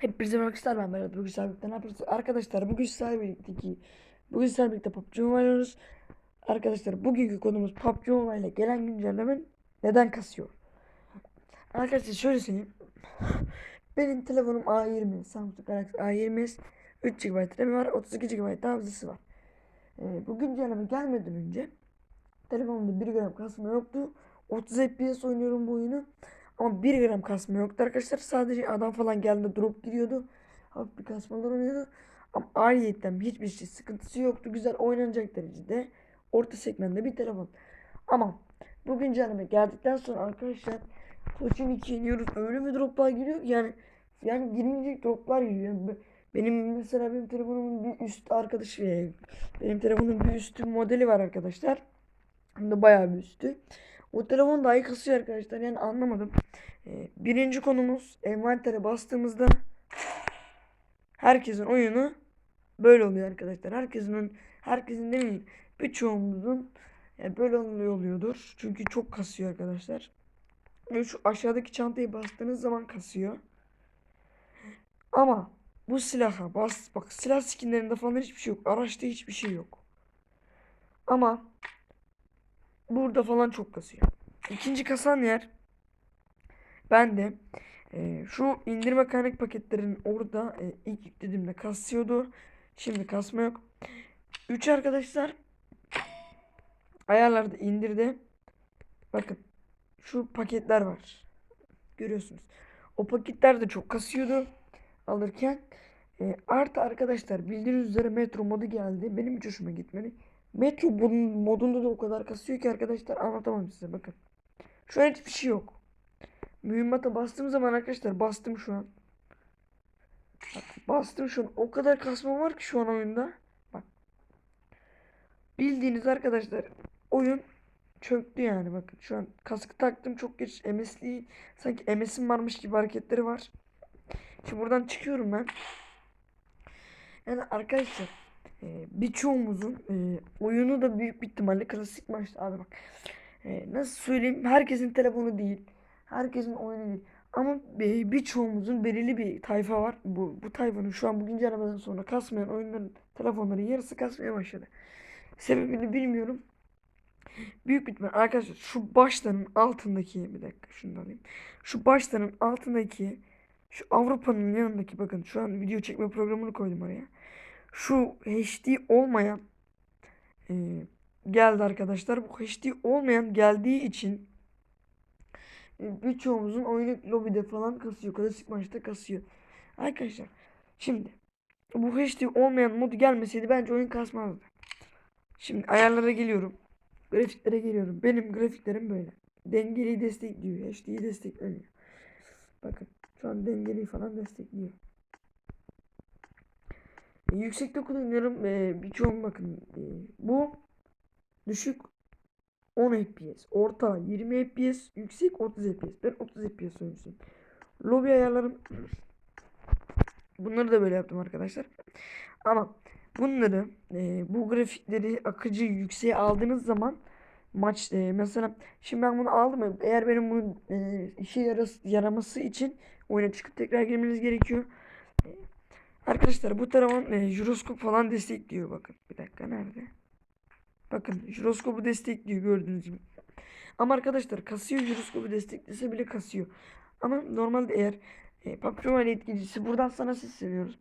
Hepinize arkadaşlar ben Berat bugün sizlerle birlikte ne yapıyoruz? Arkadaşlar bugün sizlerle birlikte ki bugün sizlerle birlikte PUBG oynuyoruz. Arkadaşlar bugünkü konumuz PUBG Mobile ile gelen güncellemen neden kasıyor? Arkadaşlar şöyle söyleyeyim. Benim telefonum A20 Samsung Galaxy A20 3 GB RAM var 32 GB hafızası var. Ee, bu güncelleme gelmeden önce telefonumda 1 gram kasma yoktu. 30 FPS oynuyorum bu oyunu. Ama 1 gram kasma yoktu arkadaşlar. Sadece adam falan geldiğinde drop giriyordu. Hafif bir kasmalar oluyordu. Ama ayrıyetten hiçbir şey sıkıntısı yoktu. Güzel oynanacak derecede. Orta segmentte bir telefon. Ama bu güncelleme geldikten sonra arkadaşlar Koçun 2 iniyoruz. Öyle bir droplar giriyor yani yani girmeyecek droplar giriyor. Benim mesela benim telefonumun bir üst arkadaşı benim telefonun bir üstü modeli var arkadaşlar. Hem de bayağı bir üstü. O telefon dahi kasıyor arkadaşlar. Yani anlamadım. Ee, birinci konumuz envantere bastığımızda herkesin oyunu böyle oluyor arkadaşlar. Herkesin herkesin demeyeyim birçoğumuzun e, böyle oluyor oluyordur. Çünkü çok kasıyor arkadaşlar. Ve şu aşağıdaki çantayı bastığınız zaman kasıyor. Ama bu silaha bas bak silah skinlerinde falan hiçbir şey yok. Araçta hiçbir şey yok. Ama burada falan çok kasıyor. İkinci kasan yer ben de e, şu indirme kaynak paketlerin orada e, ilk yüklediğimde kasıyordu. Şimdi kasma yok. 3 arkadaşlar ayarlarda indirdi. Bakın şu paketler var. Görüyorsunuz. O paketler de çok kasıyordu alırken. E, artı arkadaşlar bildiğiniz üzere metro modu geldi. Benim hiç hoşuma gitmedi. Metro mod- modunda da o kadar kasıyor ki arkadaşlar anlatamam size bakın. Şu an hiçbir şey yok. Mühimmata bastığım zaman arkadaşlar bastım şu an. Bastım şu an. O kadar kasma var ki şu an oyunda. Bak. Bildiğiniz arkadaşlar oyun çöktü yani bakın. Şu an kaskı taktım çok geç MS'li sanki MS'im varmış gibi hareketleri var. Şimdi buradan çıkıyorum ben. Yani arkadaşlar e, birçoğumuzun e, oyunu da büyük bir ihtimalle klasik maçta abi bak. E, nasıl söyleyeyim herkesin telefonu değil. Herkesin oyunu değil. Ama bir- birçoğumuzun belirli bir tayfa var. Bu, bu tayfanın şu an bu güncellemeden sonra kasmayan oyunların telefonların yarısı kasmaya başladı. Sebebini bilmiyorum. Büyük ihtimal arkadaşlar şu baştanın altındaki bir dakika şunu alayım. Şu baştanın altındaki şu Avrupa'nın yanındaki bakın şu an video çekme programını koydum oraya. Şu HD olmayan e, geldi arkadaşlar. Bu HD olmayan geldiği için e, birçoğumuzun oyunu lobide falan kasıyor. Klasik maçta kasıyor. Arkadaşlar şimdi bu HD olmayan modu gelmeseydi bence oyun kasmazdı. Şimdi ayarlara geliyorum. Grafiklere geliyorum. Benim grafiklerim böyle. Dengeli destekliyor. HD'yi desteklemiyor. Bakın şu an dengeli falan destekliyor. Yüksekte kullanıyorum. E, birçoğum bakın. E, bu düşük 10 FPS. Orta 20 FPS. Yüksek 30 FPS. Ben 30 FPS oyuncusuyum. Lobi ayarlarım Bunları da böyle yaptım arkadaşlar. Ama bunları e, bu grafikleri akıcı yükseğe aldığınız zaman maç e, mesela şimdi ben bunu aldım eğer benim bunu e, işe yaras- yaraması için oyuna çıkıp tekrar girmeniz gerekiyor. Arkadaşlar bu telefon e, jiroskop falan destekliyor bakın. Bir dakika nerede? Bakın jiroskopu destekliyor gördüğünüz gibi. Ama arkadaşlar kasıyor jiroskopu desteklese bile kasıyor. Ama normalde eğer e, PUBG Mobile yetkilisi buradan sana sesleniyoruz.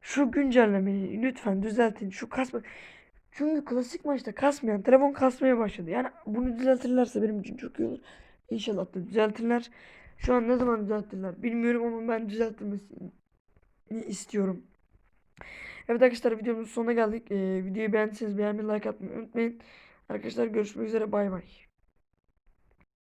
Şu güncellemeyi lütfen düzeltin. Şu kasma. Çünkü klasik maçta kasmayan telefon kasmaya başladı. Yani bunu düzeltirlerse benim için çok iyi olur. İnşallah da düzeltirler. Şu an ne zaman düzeltirler bilmiyorum ama ben düzeltilmesini istiyorum. Evet arkadaşlar videomuzun sonuna geldik. Ee, videoyu beğendiyseniz beğenmeyi like atmayı unutmayın. Arkadaşlar görüşmek üzere bay bay.